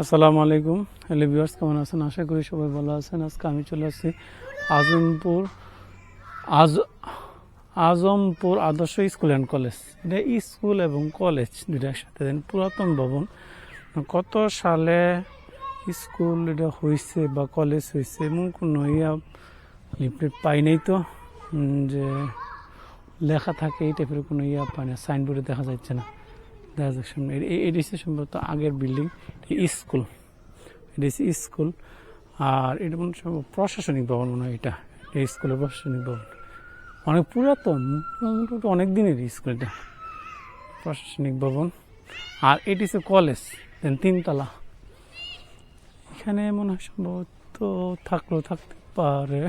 আসসালামু আলাইকুম। Hello viewers, কেমন আছেন? আশা করি সবাই ভালো আছেন। আজকে আমি চলে আসছি আজমপুর আজ Azampur Adarsha school and college. এটা স্কুল এবং কলেজ দুটা একসাথে। দেন পুরাতন ভবন। কত সালে স্কুল এটা হয়েছে বা কলেজ হয়েছে এমন কোনো ইয়া লিফলেট পাই নাই তো যে লেখা থাকে এই টাইপের কোনো ইয়া পাই না। সাইনবোর্ডে দেখা যাচ্ছে না। দেখা যাচ্ছে সামনে এটি হচ্ছে সম্ভবত আগের বিল্ডিং স্কুল। এটি হচ্ছে স্কুল, আর এটা মনে সম্ভবত প্রশাসনিক ভবন মনে হয় এটা। এই স্কুলের প্রশাসনিক ভবন। অনেক পুরাতন, মোটামুটি অনেক দিনের স্কুল এটা। প্রশাসনিক ভবন। আর এটি হচ্ছে কলেজ, দেন তিনতলা। এখানে মনে হয় সম্ভবত থাকলেও থাকতে পারে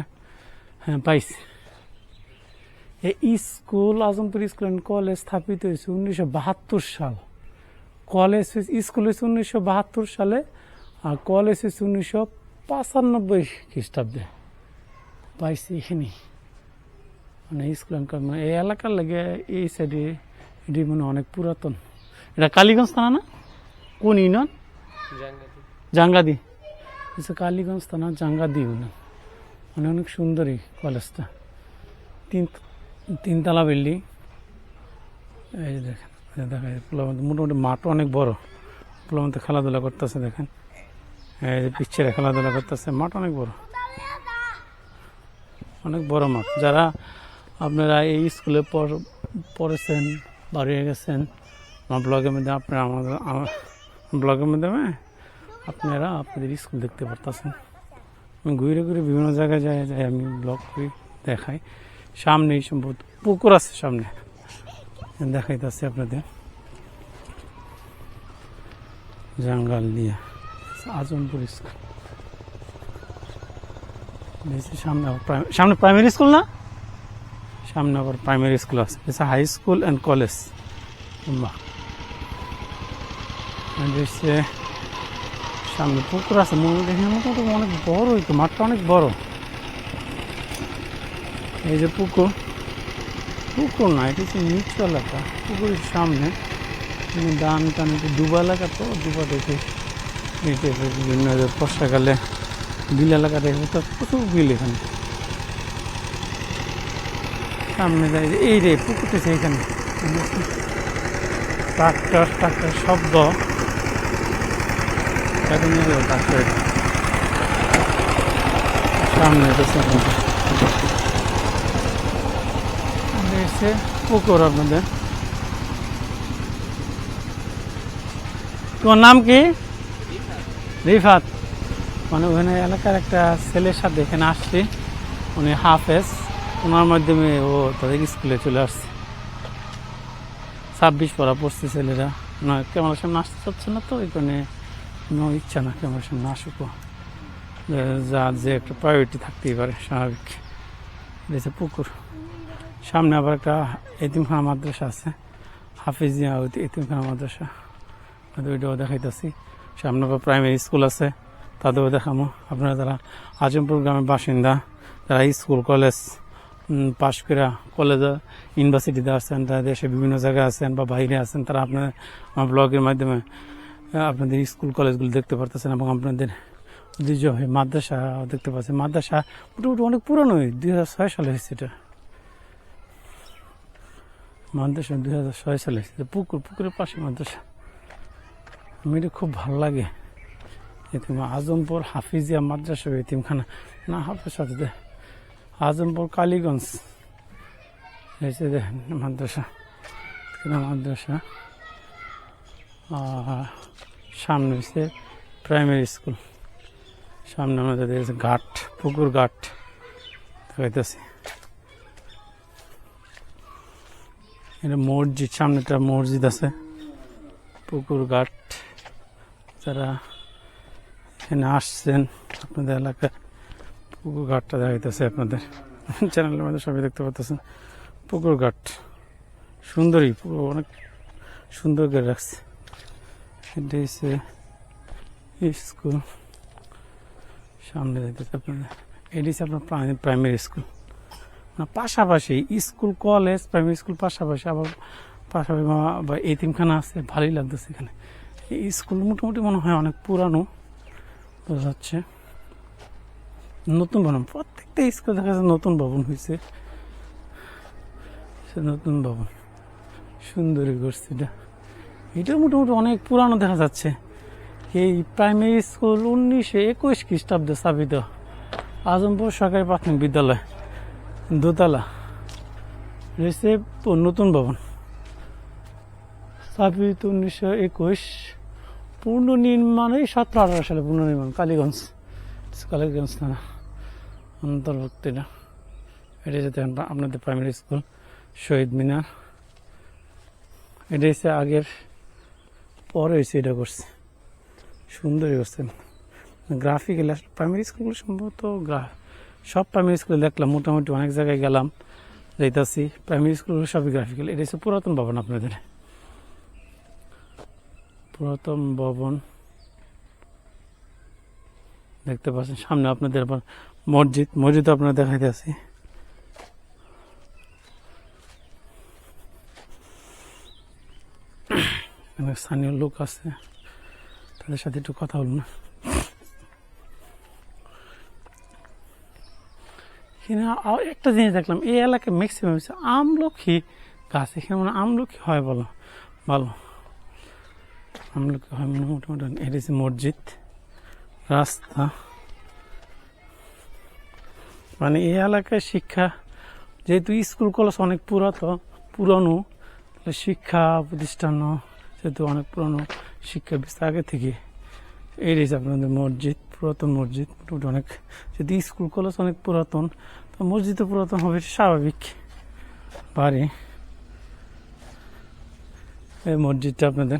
হ্যাঁ পাইছি। এই school Azampur school and college স্থাপিত হয়েছে উনিশশো বাহাত্তর সাল। কলেজ স্কুল হয়েছে উনিশশো বাহাত্তর সালে আর কলেজ হয়েছে উনিশশো পঁচানব্বই খ্রিস্টাব্দে। পাইছি এখানে মানে স্কুল অ্যান্ড কলেজ মানে এই এলাকার লাগে এই সাইডে এটি মানে অনেক পুরাতন। এটা কালীগঞ্জ থানা না? কোন ইউনিয়ন? জাঙ্গাদি। আচ্ছা কালীগঞ্জ থানা জাঙ্গাদি ইউনিয়ন মানে অনেক সুন্দর কলেজটা তিন তিনতলা বিল্ডিং। এই যে দেখেন, এই যে দেখা যায় পোলার মধ্যে মোটামুটি মাঠও অনেক বড়। মধ্যে খেলাধুলা করতেছে, দেখেন। এই যে পিচ্ছেরা খেলাধুলা করতেছে, মাঠ অনেক বড়। অনেক বড় মাঠ। যারা আপনারা এই স্কুলে পড়- পড়েছেন, বাড়িয়ে গেছেন, আমার ব্লগের মধ্যে আপনারা আমাদের ব্লগের মাধ্যমে আপনারা আপনাদের স্কুল দেখতে পারতেছেন। আমি ঘুরে ঘুরে বিভিন্ন জায়গায় যাই যাই, আমি ব্লগ করি, দেখাই। সামনেই সম্ভবত, পুকুর আছে সামনে। দেখাইতেছে আপনাদের। জঙ্গল দিয়ে আজমপুর স্কুল সামনে সামনে প্রাইমারি স্কুল না? সামনে আবার প্রাইমারি স্কুল আছে। হাই স্কুল অ্যান্ড কলেজ সামনে পুকুর আছে। দেখে মোটামুটি অনেক বড় হইতো মাঠটা অনেক বড়। এই যে পুকুর পুকুর না, এটা হচ্ছে নিচু এলাকা পুকুরের সামনে। ধান টান একটু ডুবা এলাকা তো, ডুবা দেখে এই বিভিন্ন বর্ষাকালে বিল এলাকা দেখবে তো প্রচুর বিল এখানে। সামনে যায় যে এই রে, পুকুরটা এখানে। ট্রাক্টর ট্রাক্টর শব্দ। ট্রাক্টর। সামনে এটা এসে পুকুর আপনাদের। তোমার নাম কি? রিফাত। মানে ওখানে এলাকার একটা ছেলের সাথে এখানে আসছি। উনি হাফেজ। ওনার মাধ্যমে ও তাদের স্কুলে চলে আসছে। ছাব্বিশ পড়া পড়ছে ছেলেরা। না, ক্যামেরার সামনে আসতে চাচ্ছে না তো এখানে কোনো ইচ্ছা না ক্যামেরার সামনে আসুক। যে- যে একটা প্রায়োরিটি থাকতেই পারে, স্বাভাবিক। পুকুর। সামনে আবার একটা এতিমখানা মাদ্রাসা আছে। হাফিজিয়া এতিমখানা মাদ্রাসা। ওইটাও দেখাইতেছি। সামনে আবার প্রাইমারি স্কুল আছে, তাদেরও দেখামো। আপনারা যারা আজমপুর গ্রামের বাসিন্দা, যারা স্কুল কলেজ পাশ করে কলেজে ইউনিভার্সিটিতে আসছেন, তারা দেশে বিভিন্ন জায়গায় আছেন বা বাইরে আছেন, তারা আপনার আমার ব্লগের মাধ্যমে আপনাদের স্কুল কলেজগুলো দেখতে পারতেছেন এবং আপনাদের ঐতিহ্যবাহী মাদ্রাসা দেখতে পাচ্ছেন। মাদ্রাসা মোটামুটি অনেক পুরনো, দুই হাজার ছয় সালে হয়েছে এটা। মাদ্রাসা দুই হাজার ছয় সালে এসেছে। পুকুর, পুকুরের পাশে মাদ্রাসা। আমি এটা খুব ভালো লাগে। এতিম আজমপুর হাফিজিয়া মাদ্রাসা এতিমখানা। না, হাফেজ সাথে আজমপুর কালীগঞ্জ। এসে দেখেন মাদ্রাসা। মাদ্রাসা। সামনে হচ্ছে প্রাইমারি স্কুল। সামনে আমাদের ঘাট, পুকুর ঘাট। দেখাইতেছি এটা মসজিদ, সামনেটা মসজিদ আছে, পুকুর, ঘাট। যারা এখানে আসছেন, আপনাদের এলাকায় পুকুর, ঘাটটা দেখাইতেছে আপনাদের। চ্যানেলের মধ্যে সবাই দেখতে পাচ্ছেন পুকুর, ঘাট। সুন্দরী পুরো অনেক সুন্দর করে রাখছে। এটা হচ্ছে স্কুল। সামনে দেখতেছে আপনাদের এটি হচ্ছে আপনার প্রাইমারি স্কুল। পাশাপাশি স্কুল, কলেজ প্রাইমারি স্কুল পাশাপাশি আবার পাশাপাশি বা এতিমখানা আছে, ভালোই লাগতেছে এখানে। স্কুল মোটামুটি মনে হয় অনেক পুরানো, বোঝা যাচ্ছে। নতুন ভবন, প্রত্যেকটা স্কুল দেখা যাচ্ছে নতুন ভবন হয়েছে সে নতুন ভবন, সুন্দরী করছে এটা এটা মোটামুটি অনেক পুরানো দেখা যাচ্ছে। এই প্রাইমারি স্কুল উনিশশো একুশ খ্রিস্টাব্দে স্থাপিত। আজমপুর সরকারি প্রাথমিক বিদ্যালয়। দোতলা। রয়েছে নতুন ভবন। স্থাপিত উনিশশো একুশ। পুনর্নির্মাণ সতেরো আঠারো সালে পুনর্নির্মাণ, কালীগঞ্জ কালীগঞ্জ থানা অন্তর্ভুক্ত এটা। এটা যেতে আপনাদের প্রাইমারি স্কুল শহীদ মিনার। এটা হচ্ছে আগের, পরে হয়েছে এটা করছে। সুন্দরই করছে। গ্রাফিক্যাল প্রাইমারি স্কুলগুলো সম্ভবত গ্রা- সব প্রাইমারি স্কুলে দেখলাম, মোটামুটি অনেক জায়গায় গেলাম, যাইতাছি। প্রাইমারি স্কুল সবই গ্রাফিক্যাল এটা হচ্ছে পুরাতন ভবন আপনাদের। পুরাতন ভবন, দেখতে পাচ্ছেন, সামনে আপনাদের আবার মসজিদ মসজিদ আপনারা দেখাইতেছি অনেক স্থানীয় লোক আছে, তাদের সাথে একটু কথা বলুন। এখানে একটা জিনিস দেখলাম, এই এলাকায় ম্যাক্সিমাম হচ্ছে গাছ। এখানে মানে আমলকি হয় বলো ভালো আমলকি হয় মানে মোটামুটি এটা মসজিদ, রাস্তা। মানে এই এলাকায় শিক্ষা, যেহেতু স্কুল কলেজ অনেক পুরাতন পুরনো শিক্ষা প্রতিষ্ঠানও যেহেতু অনেক পুরনো, শিক্ষা বিস্তার আগে থেকে। এই রয়েছে আপনাদের মসজিদ। পুরাতন মসজিদ, মোটামুটি অনেক, যদি স্কুল কলেজ অনেক পুরাতন, তো মসজিদও পুরাতন হবে স্বাভাবিক বাড়ি। এই মসজিদটা আপনাদের